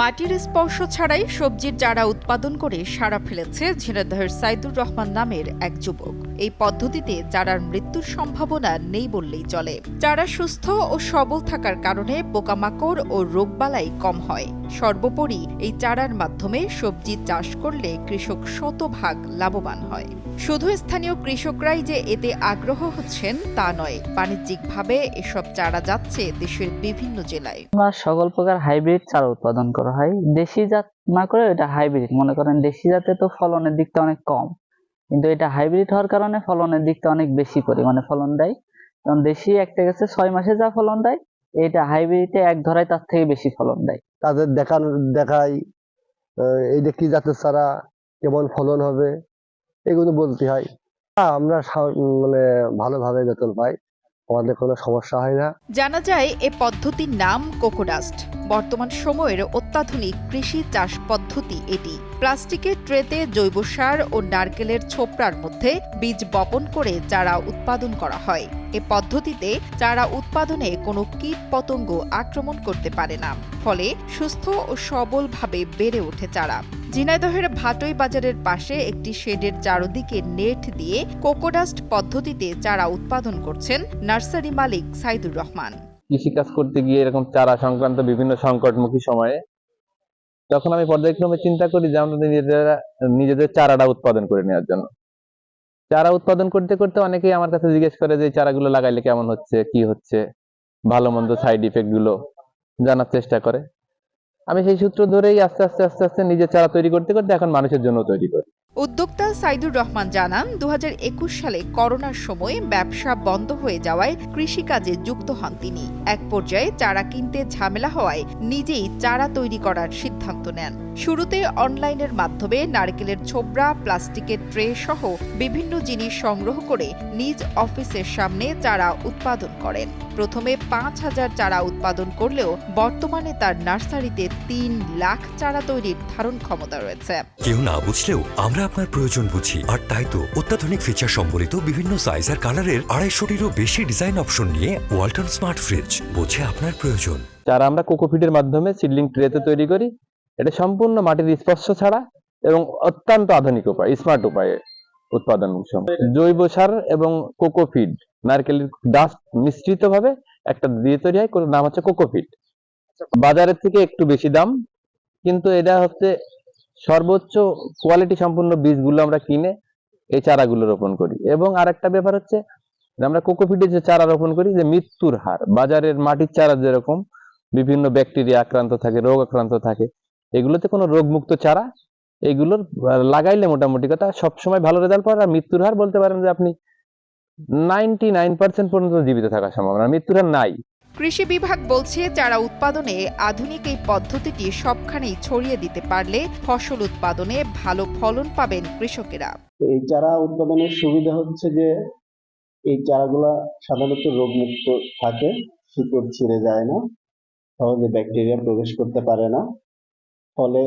মাটির স্পর্শ ছাড়াই সবজির চারা উৎপাদন করে সারা ফেলেছে ঝিনাইদহের সাইদুর রহমান নামের এক যুবক। এই পদ্ধতিতে চারার মৃত্যুর সম্ভাবনা নেই বললেই চলে। চারা সুস্থ ও সবল থাকার কারণে পোকামাকড় ও রোগবালাই কম হয়। সর্বোপরি এই চারার মাধ্যমে সবজি চাষ করলে কৃষক শতভাগ লাভবান হয়। শুধু স্থানীয় কৃষকরাই যে এতে আগ্রহ হচ্ছেন তা নয়, বাণিজ্যিকভাবে এসব চারা যাচ্ছে দেশের বিভিন্ন জেলায়। আমরা সকল প্রকার হাইব্রিড চারা উৎপাদন করা। হয়। দেশি জাত না করে এটা হাইব্রিড মনে করেন দেশি জাতে তো ফলনের দিকটা অনেক কম। কিন্তু এটা হাইব্রিড হওয়ার কারণে ফলনের দিকটা অনেক বেশি পরিমাণে ফলন দেয়। কারণ দেশি একটা গাছে, ছয় মাসে যা ফলন দেয়, এটা হাইব্রিডে এক ধরায় তার থেকে বেশি ফলন দেয়। তাদের দেখানো দেখাই এইটা কি জাতের চারা, কেমন ফলন হবে, এগুলো বলতে হয়। আমরা মানে ভালোভাবে বেতন পাই। আমাদের কোনো সমস্যা হয় না। জানা যায়, এ পদ্ধতির নাম কোকোডাস্ট। বর্তমান সময়ের অত্যাধুনিক কৃষি চাষ পদ্ধতি এটি। প্লাস্টিকের ট্রেতে জৈব সার ও নারকেলের ছোপড়ার মধ্যে বীজ বপন করে চারা উৎপাদন করা হয়। এ পদ্ধতিতে চারা উৎপাদনে কোনো কীট পতঙ্গ আক্রমণ করতে পারে না। ফলে সুস্থ ও সবলভাবে বেড়ে ওঠে চারা। ঝিনাইদহের ভাটই বাজারের পাশে একটি শেডের চারদিকে নেট দিয়ে কোকোডাস্ট পদ্ধতিতে চারা উৎপাদন করছেন নার্সারি মালিক সাইদুর রহমান। কৃষিকাজ করতে গিয়ে এরকম চারা সংক্রান্ত বিভিন্ন সংকটমুখী সময়ে তখন আমি পর্যায়ক্রমে চিন্তা করি যে আমরা নিজেদের নিজেদের চারাটা উৎপাদন করে নেওয়ার জন্য। চারা উৎপাদন করতে করতে অনেকেই আমার কাছে জিজ্ঞেস করে যে চারাগুলো লাগাইলে কেমন হচ্ছে, কি হচ্ছে, ভালো মন্দ সাইড ইফেক্টগুলো জানার চেষ্টা করে। আমি সেই সূত্র ধরেই আস্তে আস্তে আস্তে আস্তে নিজের চারা তৈরি করতে করতে এখন মানুষের জন্য তৈরি করি। উদ্যোক্তা সাইদুর রহমান জানান দু হাজার একুশ সালে করোনার সময় ব্যবসা বন্ধ হয়ে যাওয়ায় কৃষিকাজে যুক্ত হন তিনি। এক পর্যায়ে চারা কিনতে ঝামেলা হওয়ায় নিজেই চারা তৈরি করার সিদ্ধান্ত নেন। শুরুতে অনলাইনের মাধ্যমে নারকেলের ছোবড়া, প্লাস্টিকের ট্রে সহ বিভিন্ন জিনিস সংগ্রহ করে নিজ অফিসের সামনে চারা উৎপাদন করেন। প্রথমে পাঁচ হাজার চারা উৎপাদন করলেও বর্তমানে তার নার্সারিতে তিন লাখ চারা তৈরির ধারণ ক্ষমতা রয়েছে। কেউ না বুঝলেও আমরা আপনার প্রয়োজন বুঝি। আর তাই তো, অত্যাধুনিক ফিচার সম্বলিত বিভিন্ন সাইজ আর কালারের আড়াইশোটিরও বেশি ডিজাইন অপশন নিয়ে ওয়ালটন স্মার্ট ফ্রিজ বোঝে আপনার প্রয়োজন। চারা আমরা কোকোফিটের মাধ্যমে সিডলিং ট্রেতে তৈরি করি, এটা সম্পূর্ণ মাটির স্পর্শ ছাড়া এবং অত্যন্ত আধুনিক উপায় স্মার্ট উপায়ে উৎপাদন জৈব সার এবং কোকোফিড নারকেলের ডাস্ট মিশ্রিত ভাবে একটা দিয়ে তৈরি হয় নাম হচ্ছে কোকোফিট বাজারের থেকে একটু বেশি দাম, কিন্তু এটা হচ্ছে সর্বোচ্চ কোয়ালিটি সম্পূর্ণ বীজগুলো আমরা কিনে এই চারাগুলো রোপণ করি। এবং আরেকটা ব্যাপার হচ্ছে, আমরা কোকোফিটে যে চারা রোপণ করি, যে মৃত্যুর হার, বাজারের মাটির চারা যেরকম, বিভিন্ন ব্যাকটেরিয়া আক্রান্ত থাকে, রোগ আক্রান্ত থাকে, এগুলোতে কোনো রোগমুক্ত চারা, এগুলোর লাগাইলে মোটামুটি কথা সবসময় ভালো রেজাল্ট পাওয়ার। আর মৃত্যুর হার বলতে পারেন যে আপনি নাইনটি নাইন পার্সেন্ট পর্যন্ত জীবিত থাকার সম্ভাবনা মৃত্যুর হার নাই। কৃষি বিভাগ বলছে, চারা উৎপাদনে আধুনিক এই পদ্ধতিটি সবখানেই ছড়িয়ে দিতে পারলে ফসল উৎপাদনে ভালো ফলন পাবেন কৃষকেরা। এই চারা উৎপাদনের সুবিধা হচ্ছে যে, এই চারাগুলা সাধারণত রোগমুক্ত থাকে, শিকড় ছিঁড়ে যায় না, সহজে ব্যাকটেরিয়া প্রবেশ করতে পারে না, ফলে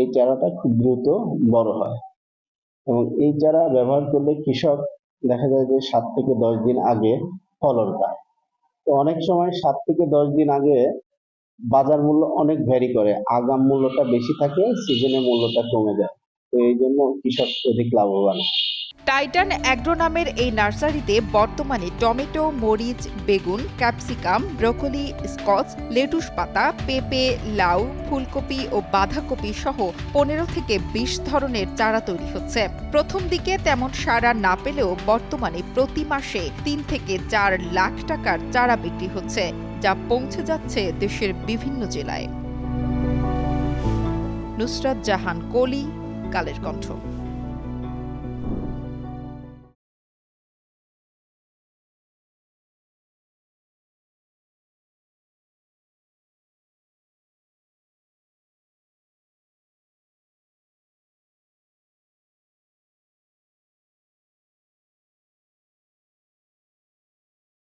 এই চারাটা খুব দ্রুত বড় হয়। এবং এই চারা ব্যবহার করলে কৃষক দেখা যায় যে সাত থেকে দশ দিন আগে ফলন পায়। তো অনেক সময় সাত থেকে দশ দিন আগে বাজার মূল্য অনেক ভ্যারি করে আগাম মূল্যটা বেশি থাকে সিজনে মূল্যটা কমে যায় তো এই জন্য কৃষক অধিক লাভবান হয়। টাইটান অ্যাগ্রো নামের এই নার্সারিতে বর্তমানে টমেটো, মরিচ, বেগুন, ক্যাপসিকাম, ব্রোকলি, স্কচ, লেটুস পাতা, পেঁপে, লাউ, ফুলকপি ও বাঁধাকপি সহ পনেরো থেকে বিশ ধরনের চারা তৈরি হচ্ছে। প্রথম দিকে তেমন সাড়া না পেলেও বর্তমানে প্রতি মাসে তিন থেকে চার লাখ টাকার চারা বিক্রি হচ্ছে, যা পৌঁছে যাচ্ছে দেশের বিভিন্ন জেলায়। নুসরাত জাহান, কলি, কালের কণ্ঠ।